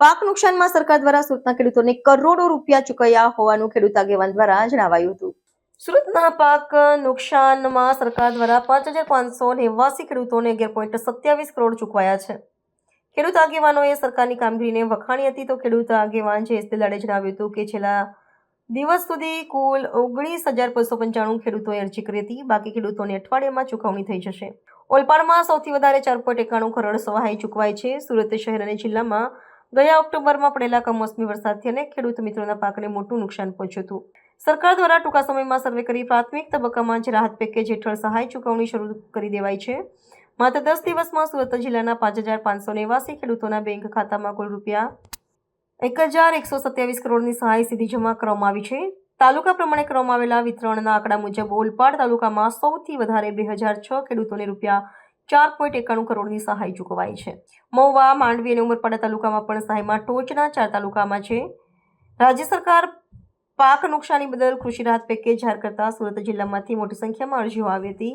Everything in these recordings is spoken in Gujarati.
પાક નુકસાનમાં સરકાર દ્વારા સુરતના ખેડૂતોને કરોડો રૂપિયા ચૂકવ્યા હોવાનું ખેડૂત આગેવાન દ્વારા જણાવાયું હતું. સુરતના પાક નુકસાનમાં સરકાર દ્વારા પાંચ હજાર પાંચસો નેવાસી ખેડૂતોને અગિયાર પોઈન્ટ સત્યાવીસ કરોડ ચૂકવાયા છે. ખેડૂત આગેવાનોએ સરકારની કામગીરીને વખાણી હતી તો ખેડૂત આગેવાન જે દિલાડે જણાવ્યું હતું કે છેલ્લા દિવસ સુધી કુલ ઓગણીસ હજાર બસો પંચાણું ખેડૂતોએ અરજી કરી હતી. બાકી ખેડૂતોને અઠવાડિયામાં ચૂકવણી થઈ જશે. ઓલપાડમાં સૌથી વધારે ચાર પોઈન્ટ એકાણું કરોડ સહાય ચૂકવાય છે. સુરત શહેર અને જિલ્લામાં ગયા ઓક્ટોબરમાં પડેલા કમોસમી વરસાદથી અનેક ખેડૂત મિત્રોના પાકને મોટું નુકસાન પહોંચ્યું હતું. સરકાર દ્વારા ટૂંકા સમયમાં સર્વે કરી પ્રાથમિક તબક્કામાં જ રાહત પેકેજ હેઠળ સહાય ચૂકવણી શરૂ કરી દેવાઈ છે. માત્ર દસ દિવસમાં સુરત જિલ્લાના પાંચ હજાર પાંચસો નેવાસી ખેડૂતોના બેંક ખાતામાં કુલ રૂપિયા એક હજાર એકસો સત્યાવીસ કરોડની સહાય સીધી જમા કરવામાં આવી છે. તાલુકા પ્રમાણે કરવામાં આવેલા વિતરણના આંકડા મુજબ ઓલપાડ તાલુકામાં સૌથી વધારે બે હજાર છ ખેડૂતોને રૂપિયા ચાર પોઈન્ટ એકાણું કરોડની સહાય ચૂકવાઈ છે. મહુવા, માંડવી અને ઉમરપાડા તાલુકામાં પણ સહાયમાં ટોચના ચાર તાલુકામાં છે. રાજ્ય સરકાર પાક નુકસાની બદલ કૃષિ રાહત પેકેજ જાહેર કરતા સુરત જિલ્લામાંથી મોટી સંખ્યામાં અરજીઓ આવી હતી.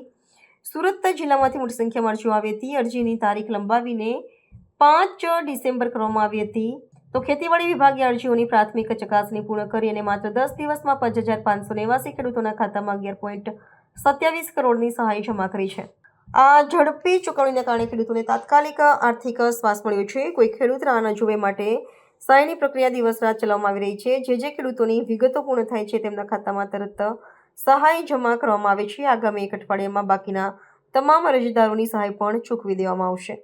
સુરત જિલ્લામાંથી મોટી સંખ્યામાં અરજીઓ આવી હતી. અરજીની તારીખ લંબાવીને પાંચ ડિસેમ્બર કરવામાં આવી હતી. તો ખેતીવાડી વિભાગે અરજીઓની પ્રાથમિક ચકાસણી પૂર્ણ કરી અને માત્ર દસ દિવસમાં પાંચ હજાર પાંચસો નેવાસી ખેડૂતોના ખાતામાં અગિયાર પોઈન્ટ સત્યાવીસ કરોડની સહાય જમા કરી છે. આ ઝડપી ચૂકવણીને કારણે ખેડૂતોને તાત્કાલિક આર્થિક શ્વાસ મળ્યો છે. કોઈ ખેડૂત રાહ ન જોવે માટે સહાયની પ્રક્રિયા દિવસ રાત ચલાવવામાં આવી રહી છે. જે જે ખેડૂતોની વિગતો પૂર્ણ થાય છે તેમના ખાતામાં તરત સહાય જમા કરવામાં આવે છે. આગામી એક અઠવાડિયામાં બાકીના તમામ અરજદારોની સહાય પણ ચૂકવી દેવામાં આવશે.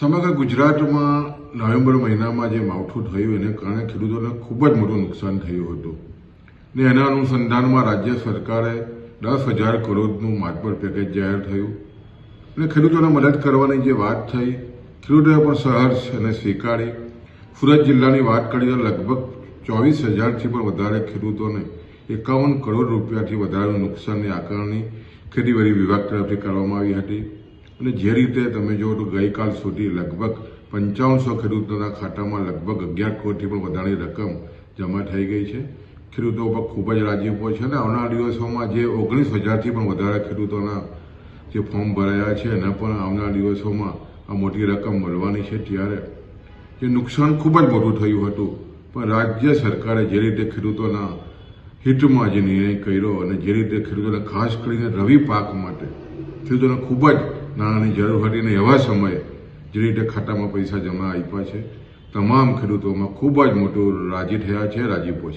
સમગ્ર ગુજરાતમાં નવેમ્બર મહિનામાં જે માવઠું થયું એને કારણે ખેડૂતોને ખૂબ જ મોટું નુકસાન થયું હતું. ને એના અનુસંધાનમાં રાજ્ય સરકારે દસ હજાર કરોડનું માતબર પેકેજ જાહેર થયું. અને ખેડૂતોને મદદ કરવાની જે વાત થઈ, ખેડૂતોએ પણ સહર્ષ અને સ્વીકારી. સુરત જિલ્લાની વાત કરીએ લગભગ ચોવીસ હજારથી પણ વધારે ખેડૂતોને એકાવન કરોડ રૂપિયાથી વધારે નુકસાનની આકારણી ખેતીવાડી વિભાગ તરફથી કરવામાં આવી હતી. અને જે રીતે તમે જુઓ તો ગઈકાલ સુધી લગભગ પંચાવનસો ખેડૂતોના ખાતામાં લગભગ અગિયાર કરોડથી પણ વધારાની રકમ જમા થઈ ગઈ છે. ખેડૂતો પર ખૂબ જ રાજીપો છે અને આવનારા દિવસોમાં જે ઓગણીસ હજારથી પણ વધારે ખેડૂતોના જે ફોર્મ ભરાયા છે એના પણ આવનારા દિવસોમાં આ મોટી રકમ મળવાની છે ત્યારે. જે નુકસાન ખૂબ જ મોટું થયું હતું, પણ રાજ્ય સરકારે જે રીતે ખેડૂતોના હિતમાં જે નિર્ણય કર્યો અને જે રીતે ખેડૂતોને ખાસ કરીને રવિ પાક માટે ખેડૂતોને ખૂબ જ નાણાંની જરૂર હતી અને એવા સમયે જે રીતે ખાતામાં પૈસા જમા આપ્યા છે, તમામ ખેડૂતોમાં ખૂબ જ મોટું રાજી થયા છે રાજીપો છે.